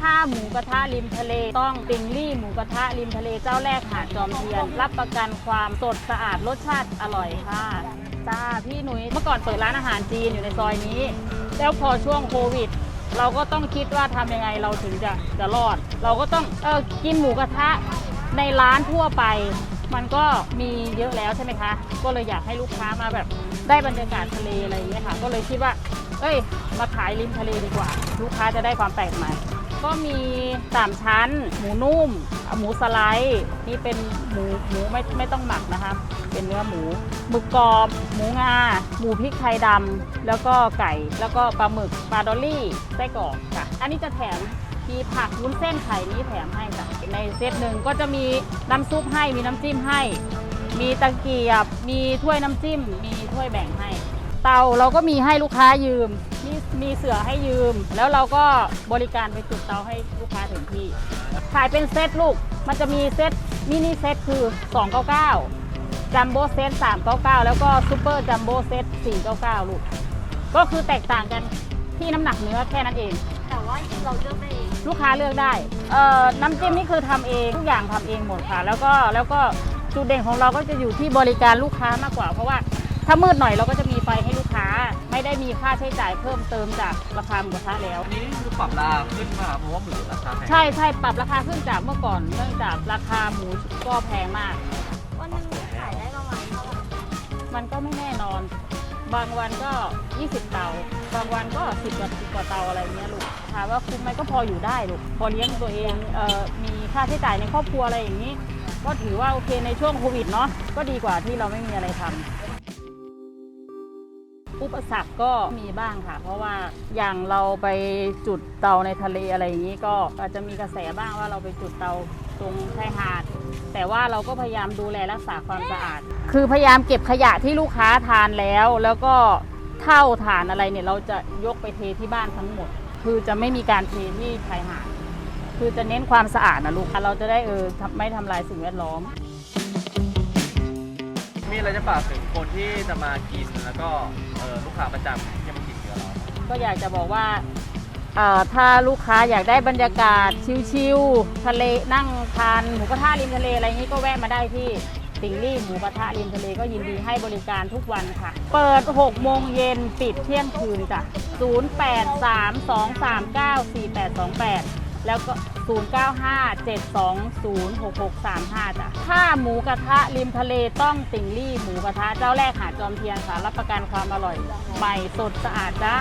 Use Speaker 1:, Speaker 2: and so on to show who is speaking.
Speaker 1: ถ้าหมูกระทะริมทะเล ต้องติงลี่หมูกระทะริมทะเลเจ้าแรกหาดจอมเทียน รับประกันความสดสะอาดรสชาติอร่อยค่ะจ้าพี่หนุ่ยเมื่อก่อนเปิดร้านอาหารจีนอยู่ในซอยนี้ แล้วพอช่วงโควิด เราก็ต้องคิดว่าทำยังไงเราถึงจะจะรอด เราก็ต้องเออกินหมูกระทะในร้านทั่วไป มันก็มีเยอะแล้วใช่ไหมคะ ก็เลยอยากให้ลูกค้ามาแบบได้บรรยากาศทะเลอะไรอย่างเงี้ยค่ะ ก็เลยคิดว่า เอ้ย มาขายริมทะเลดีกว่า ลูกค้าจะได้ความแปลกใหม่ ก็มีสามชั้น หมูนุ่ม หมูสไลด์นี่เป็นหมูหมูไม่ไม่ต้องหมักนะคะ เป็นเนื้อหมูหมึกกรอบ หมูงา หมูพริกไทยดำแล้วก็ไก่ แล้วก็ปลาหมึกปลาดอลลี่ไส้กรอกค่ะ อันนี้จะแถมมีผักวุ้นเส้นไข่นี้แถมให้ค่ะ ในเซตหนึ่งก็จะมีน้ำซุปให้มีน้ำจิ้มให้ มีตะเกียบ มีถ้วยน้ำจิ้ม มีถ้วยแบ่งให้ เตาเราก็มีให้ลูกค้ายืม มีมีเสือให้ยืม แล้วเราก็บริการไปจุดเตาให้ลูกค้าถึงที่ ขายเป็นเซตลูก มันจะมีเซตมินิเซตคือ 299 จัมโบ้เซต 399 แล้วก็ซูเปอร์จัมโบ้เซต 499 ลูก ก็คือแตกต่างกันที่น้ำหนักเนื้อแค่นั้นเอง
Speaker 2: แต่ว่าเราเลือกได้เอง
Speaker 1: ลูกค้าเลือกได้ เอ่อ น้ำจิ้มนี่คือทำเองทุกอย่างทำเองหมดค่ะ แล้วก็แล้วก็จุดเด่นของเราก็จะอยู่ที่บริการลูกค้ามากกว่า เพราะว่าถ้ามืดหน่อยเราก็จะมีไฟให้ลูกค้า ไม่ได้มีค่าใช้จ่ายเพิ่มเติมจากราคาหมูกระทะแล้ว
Speaker 3: อันนี้คือปรับราคาขึ้นมาเพราะว่าหมูราคาแพง
Speaker 1: ใช่ใช่ปรับราคาขึ้นจากเมื่อก่อนเนื่องจากราคาหมูก็แพงมาก
Speaker 2: วันหนึงขายได้ประมาณเท่าไหร่
Speaker 1: มันก็ไม่แน่นอน บางวันก็ 20 เตา บางวันก็ 10กว่า10กว่าเตาอะไรเงี้ยลูกถามว่าคุ้มไหมก็พออยู่ได้ลูกพอเลี้ยงตัวเองเอ่อมีค่าใช้จ่ายในครอบครัวอะไรอย่างนี้ ก็ถือว่าโอเคในช่วงโควิดเนาะก็ดีกว่าที่เราไม่มีอะไรทำ อุปสรรคก็มีบ้างค่ะ เพราะว่าอย่างเราไปจุดเตาในทะเลอะไรอย่างนี้ก็อาจจะมีกระแสบ้างว่าเราไปจุดเตาตรงชายหาด แต่ว่าเราก็พยายามดูแลรักษาความสะอาด คือพยายามเก็บขยะที่ลูกค้าทานแล้ว แล้วก็เท่าฐานอะไรเนี่ยเราจะยกไปเทที่บ้านทั้งหมด คือจะไม่มีการเทที่ชายหาด คือจะเน้นความสะอาดนะลูกเราจะได้เออไม่ทำลายสิ่งแวดล้อม
Speaker 3: มีอะไรจะฝากถึงคนที่จะมากินแล้วก็เออลูกค้าประจำที่มากินกับเรา
Speaker 1: ก็อยากจะบอกว่าเอ่อถ้าลูกค้าอยากได้บรรยากาศชิลๆทะเลนั่งทานหมูกระทะริมทะเลอะไรอย่างนี้ก็แวะมาได้ที่ติงลี่หมูกระทะริมทะเลก็ยินดีให้บริการทุกวันค่ะ เปิด 6 โมงเย็นปิดเที่ยงคืนจ้ะ 0832394828 แล้วก็ 0957206635จ้ะถ้าหมูกระทะริมทะเลต้องติงลี่หมูกระทะเจ้าแรกหาดจอมเทียนค่ะรับประกันความอร่อย ใหม่สดสะอาดจ้า